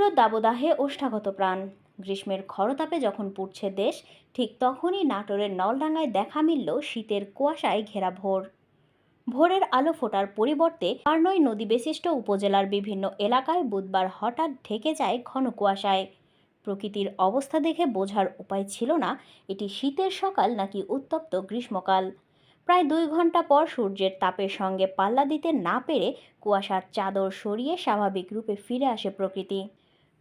তীব্র দাবদাহে ওষ্ঠাগত প্রাণ। গ্রীষ্মের খরতাপে যখন পুড়ছে দেশ, ঠিক তখনই নাটোরের নলডাঙ্গায় দেখা মিলল শীতের কুয়াশায় ঘেরা ভোর। ভোরের আলো ফোটার পরিবর্তে পার্নই নদী বিশিষ্ট উপজেলার বিভিন্ন এলাকায় বুধবার হঠাৎ ঢেকে যায় ঘন কুয়াশায়। প্রকৃতির অবস্থা দেখে বোঝার উপায় ছিল না, এটি শীতের সকাল নাকি উত্তপ্ত গ্রীষ্মকাল। প্রায় দুই ঘণ্টা পর সূর্যের তাপের সঙ্গে পাল্লা দিতে না পেরে কুয়াশার চাদর সরিয়ে স্বাভাবিক রূপে ফিরে আসে প্রকৃতি।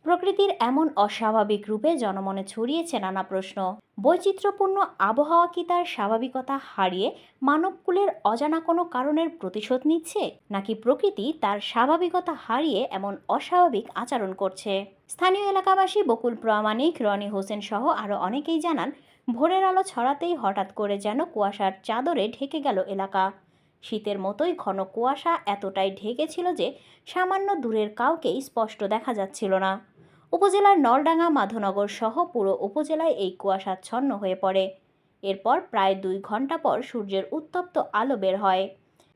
প্রকৃতির এমন অস্বাভাবিক রূপে জনমনে ছড়িয়েছে নানা প্রশ্ন। বৈচিত্র্যপূর্ণ আবহাওয়া কি তার স্বাভাবিকতা হারিয়ে মানবকুলের অজানা কোনো কারণের প্রতিশোধ নিচ্ছে? নাকি প্রকৃতি তার স্বাভাবিকতা হারিয়ে এমন অস্বাভাবিক আচরণ করছে? স্থানীয় এলাকাবাসী বকুল প্রামাণিক, রনি হোসেন সহ আরও অনেকেই জানান, ভোরের আলো ছড়াতেই হঠাৎ করে যেন কুয়াশার চাদরে ঢেকে গেল এলাকা। শীতের মতোই ঘন কুয়াশা এতটাই ঢেকেছিল যে সামান্য দূরের কাউকেই স্পষ্ট দেখা যাচ্ছিল না। উপজেলার নলডাঙ্গা মাধনগর সহ পুরো উপজেলায় এই কুয়াশাচ্ছন্ন হয়ে পড়ে। এরপর প্রায় দুই ঘণ্টা পর সূর্যের উত্তপ্ত আলো বের হয়।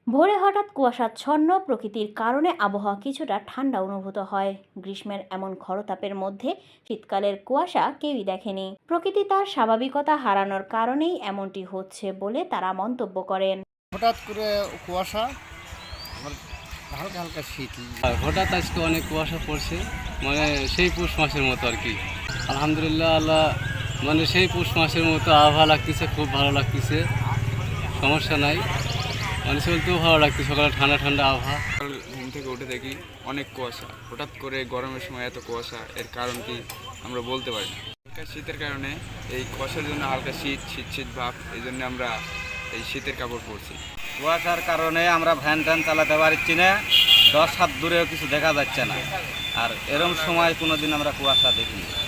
ভোরে হঠাৎ কুয়াশাচ্ছন্ন প্রকৃতির কারণে আবহাওয়া কিছুটা ঠান্ডা অনুভূত হয়। গ্রীষ্মের এমন খরতাপের মধ্যে শীতকালের কুয়াশা কেউই দেখেনি। প্রকৃতি তার স্বাভাবিকতা হারানোর কারণেই এমনটি হচ্ছে বলে তারা মন্তব্য করেন। হঠাৎ করে কুয়াশা হালকা হালকা শীত। হঠাৎ আজকে অনেক কুয়াশা পড়ছে মানে সেই পৌষ মাসের মতো আর কি। আলহামদুলিল্লাহ, আল্লাহ মানে সেই পৌষ মাসের মতো আবহাওয়া লাগতেছে, খুব ভালো লাগতেছে। সমস্যা নাই। মানে চলতেও ভালো লাগতেছে, সকালে ঠান্ডা ঠান্ডা আবহাওয়া। ঘুম থেকে উঠে দেখি অনেক কুয়াশা। হঠাৎ করে গরমের সময় এত কুয়াশা, এর কারণ কি আমরা বলতে পারি না। হালকা শীতের কারণে এই কুয়াশার জন্য হালকা শীত শীত শীত ভাব, এই জন্য আমরা এই শীতের কাপড় পরছি। কুয়াশার কারণে আমরা ভ্যান ট্যান চালাতে পারছি না। দশ হাত দূরেও কিছু দেখা যাচ্ছে না। আর এরম সময় কোনো দিন আমরা কুয়াশা দেখিনি।